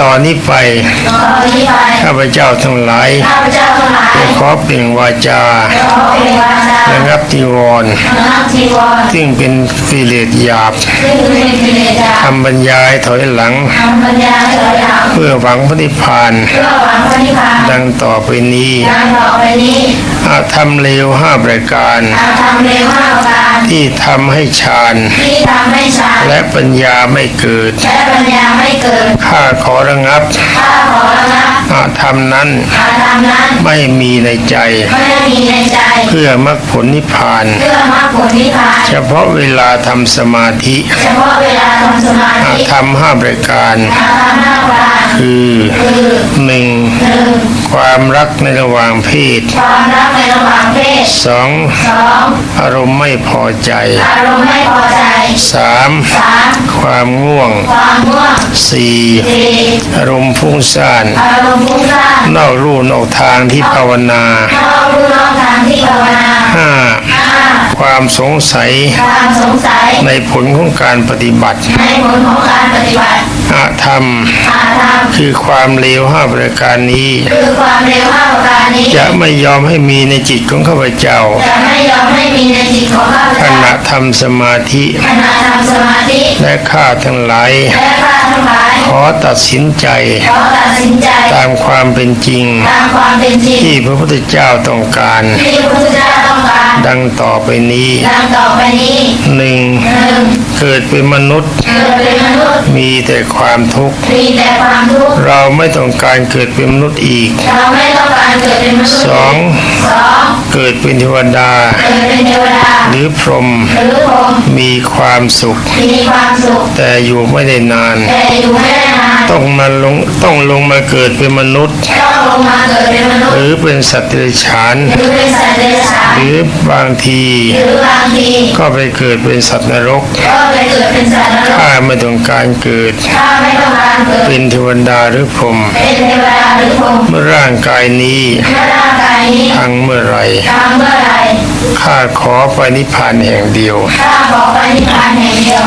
ต่อนนี้ไปต่อนี้ไปข้าพเจ้าทั้งหลายข้าพเจ้าทั้งหลายจะขอเปล่งวาจาขอเป็นวาจาระงับจีวรนักจีวร ซึ่งเป็นกิเลสหยาบซึ่งเป็นกิเลสจาทำบรรยายถอยหลังทำปัญญาถอยหลังเพื่อหวังพระนิพพานเพื่อหวังพระนิพพาน ดังต่อไปนี้ดังต่อไปนี้อาทำเลวห้าประการอา ทำเร็วห้าประการที่ทำให้ฌานที่ทำให้ฌานและปัญญาไม่เกิด และปัญญาไม่เกิดข้าขอระงับข้าขอระงับอาธรรมนั้นอาธรรมนั้นไม่มีในใจไม่ได้มีในใจ เพื่อมรรคผลนิพพานเพื่อมรรคผลนิพพาน เฉพาะเวลาทำสมาธิเฉพาะเวลาทำสมาอาธิธรรมห้าประการอาธรรมห้าประการคือคือหนึ่งหนึ่ง ความรักในระหว่างเพศความรักในระหว่างเพศสองสองอารมณ์ไม่พอใจ อารมณ์ไม่พอใจสามสามความง่วง ความง่วงสี่สี่อารมณ์ฟุ้งซ่าน อารมณ์ฟุ้งซ่าน นอกรูนอกทางที่ภาวนานอกรู้นอกทางที่ ความสงสัย ความสงสัย ในผลของการปฏิบัติ ในผลของการปฏิบัติอาธรรม อาธรรม คือความเลวห้าประการนี้ คือความเร็วห้าประการนี้ จะไม่ยอมให้มีในจิตของข้าพเจ้า จะไม่ยอมให้มีในจิตของข้าพขเจ้าณะทำสมาธิขณะทำสมาธิ และข้าทั้งหลาย และข้าทั้งหลาย ขอตัดสินใจ ขอตัดสินใจ ตามความเป็นจริง ตามความเป็นจริง ที่พระพุทธเจ้าต้องการ ที่พระพุทธเจ้าต้องการ ดังต่อไปนี้ดังต่อไปนี้หนึ่งหนึ่งเกิดเป็นมนุษย์เกิดเป็นมนุษย์ มีแต่ความทุกข์มีแต่ความทุกข์ เราไม่ต้องการเกิดเป็นมนุษย์อีก เราไม่ต้องการเกิดเป็นมนุษย์สองสองเกิดเป็นเทวดาเกิดเป็นเทวดาห รือพรหมหรือพรหมมีความสุขมีความสุขแต่อยู่ไม่ได้นานแต่อยู่ไม่ได้นาน ต้องมาลงต้องลงมาเกิดเป็นมนุษย์ต้องลงมาเกิดเป็นมนุษหย์รือเป็นสัตว์เดรัจฉานหรือเป็นสัตว์เดรัจฉาน หรือบางทีหรือบางทีก็ไปเกิดเป็นสัตว์นรกก็ไปเกิดเป็นสัตว์นรกถ้าไม่ต้องการเกิดถ้าไม่ต้องการเกิด เป็นเทวดาหรือพรหมเป็นเทวดาหรือพรหมเมื่อร่างกายนี้เมื่อร่างกายนี้พังเมื่อไหรทำเมื่อไหร ข้าขอปนิพานแห่งเดียว ข้าขอปนิพานแห่งเดียว